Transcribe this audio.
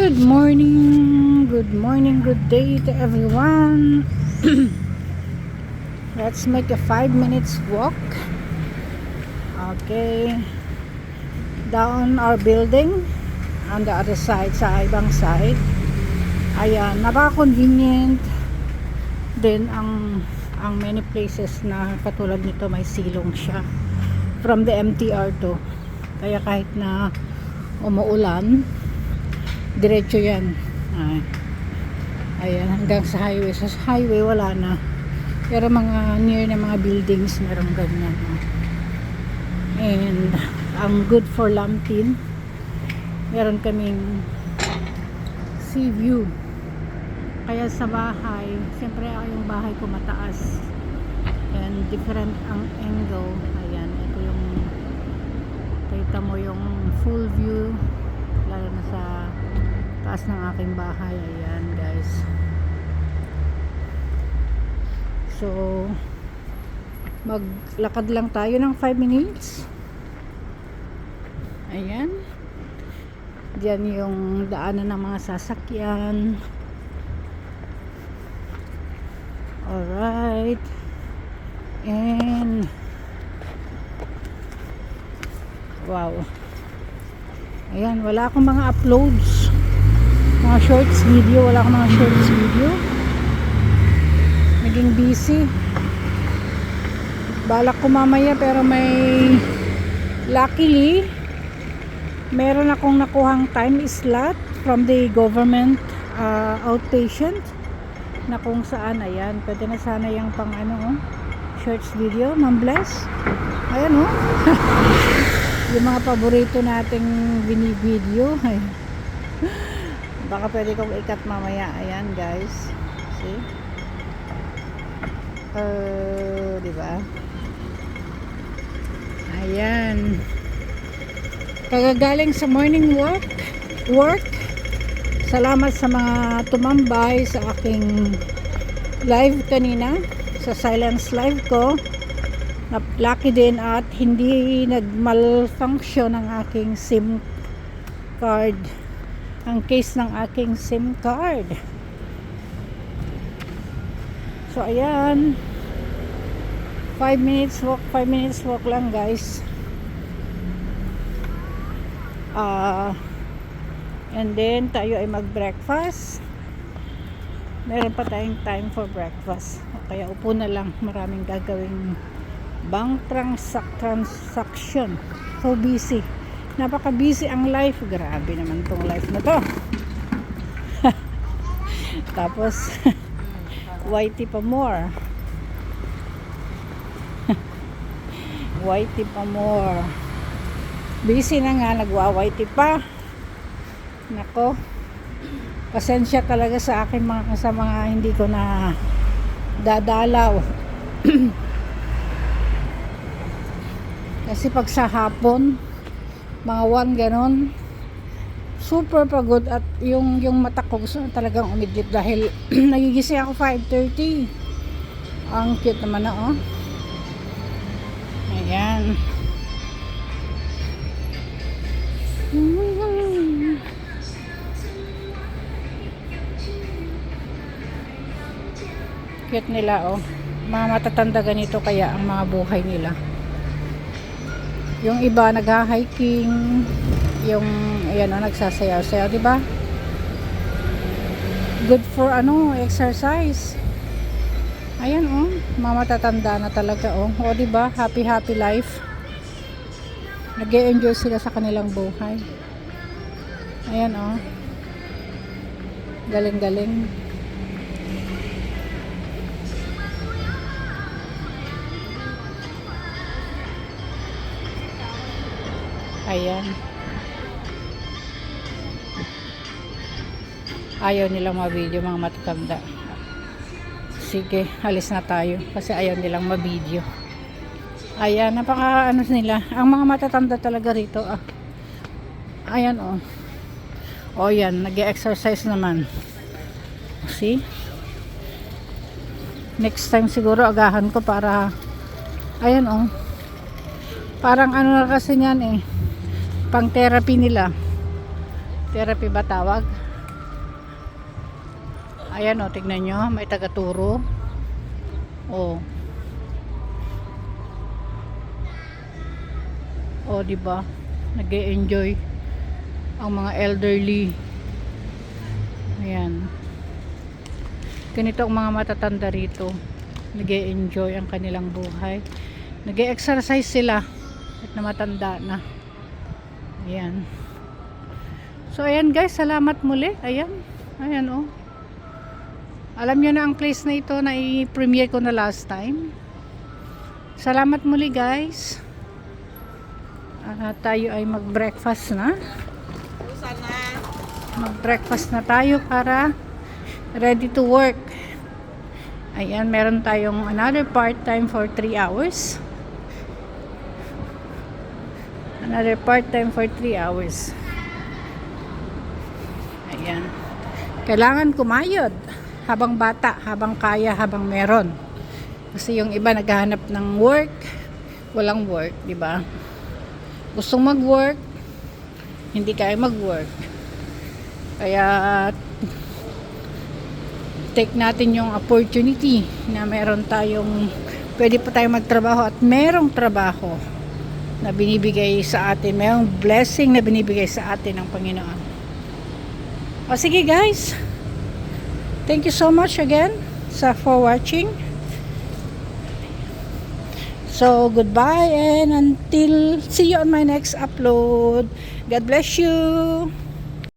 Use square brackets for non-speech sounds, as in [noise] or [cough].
Good morning, good morning, good day to everyone. [clears throat] Let's make a 5 minutes walk. Okay. Down our building on the other side, sa ibang side. Ayan, napaka-convenient din ang ang many places na katulad nito may silong siya from the MTR to kaya kahit na umuulan diretso yan. Ay. ayan hanggang sa highway. Sa highway wala na. Pero mga near na mga buildings meron ganyan. And ang good for Lampin. Meron kaming sea view. Kaya sa bahay siyempre ako yung bahay ko mataas. And different ang angle. Ayan ito yung kita mo yung full view lalo na sa taas ng aking bahay ayan guys so maglakad lang tayo ng 5 minutes ayan Diyan yung daanan ng mga sasakyan. Alright. And Wow. Ayan, wala akong mga uploads. Mga shorts video, wala akong mga shorts video. Naging busy. Balak ko mamaya pero may luckily meron akong nakuhang time slot from the government uh, outpatient na kung saan ayan pwede na sana yung pang ano oh, shorts video ma'am bless ayan oh [laughs] yung mga paborito nating video ay baka pwede kong ikat mamaya. Ayan guys. See? Uh, di ba? Ayan. Kagagaling sa morning walk, work. Salamat sa mga tumambay sa aking live kanina, sa silence live ko. Lucky din at hindi nag-malfunction ang aking SIM card. Ang case ng aking SIM card. So ayan. 5 minutes walk, 5 minutes walk lang guys. Ah, and then tayo ay mag-breakfast. Meron pa tayong time for breakfast. Kaya upo na lang, maraming gagawing bank transac transaction. So busy. Napaka busy ang life. Grabe naman tong life na to. [laughs] Tapos [laughs] whitey pa more. [laughs] whitey pa more busy na nga nagwawaiti pa nako pasensya talaga sa akin mga sa mga hindi ko na dadalaw [clears throat] kasi pag sa hapon mga 1 ganon super pagod at yung yung mata ko gusto talagang umidlip dahil [clears throat] nagigising ako 5.30 ang cute naman na oh ayan Cute nila oh. Mga matatanda ganito kaya ang mga buhay nila. Yung iba nagha-hiking, yung ayan oh, nagsasayaw-sayaw, 'di ba? Good for ano, exercise. Ayan oh, mga matatanda na talaga oh. O 'di ba? Happy happy life. Nag-enjoy sila sa kanilang buhay. Ayan oh. Galing-galing. Ayan. Ayaw nilang ma-video mga matatanda. Sige, alis na tayo kasi ayaw nilang ma-video. Ayan, napaka ano nila. Ang mga matatanda talaga rito. Ah. Ayan oh. O yan, nag-exercise naman. See? Next time siguro agahan ko para ayan oh. Parang ano na kasi niyan eh. Pang therapy nila. Therapy ba tawag? Ayan o, tignan nyo. May tagaturo. Oh. Oh, di ba? Nag-enjoy ang mga elderly. Ayan. Ganito ang mga matatanda rito. nag enjoy ang kanilang buhay. nag exercise sila at na matanda na. Ayan. So, ayan guys. Salamat muli. Ayan. Ayan oh. Alam nyo na ang place na ito na i-premiere ko na last time. Salamat muli guys. Ah, tayo ay mag-breakfast na. Mag-breakfast na tayo para ready to work. Ayan, meron tayong another part-time for 3 hours. Another part-time for 3 hours. Ayan. Kailangan kumayod habang bata, habang kaya, habang meron. Kasi yung iba naghahanap ng work, walang work, di ba? Gustong mag-work, hindi kaya mag-work. Kaya take natin yung opportunity na meron tayong pwede pa tayong magtrabaho at merong trabaho na binibigay sa atin, merong blessing na binibigay sa atin ng Panginoon. O sige guys, thank you so much again sa for watching. So, goodbye and until see you on my next upload. God bless you.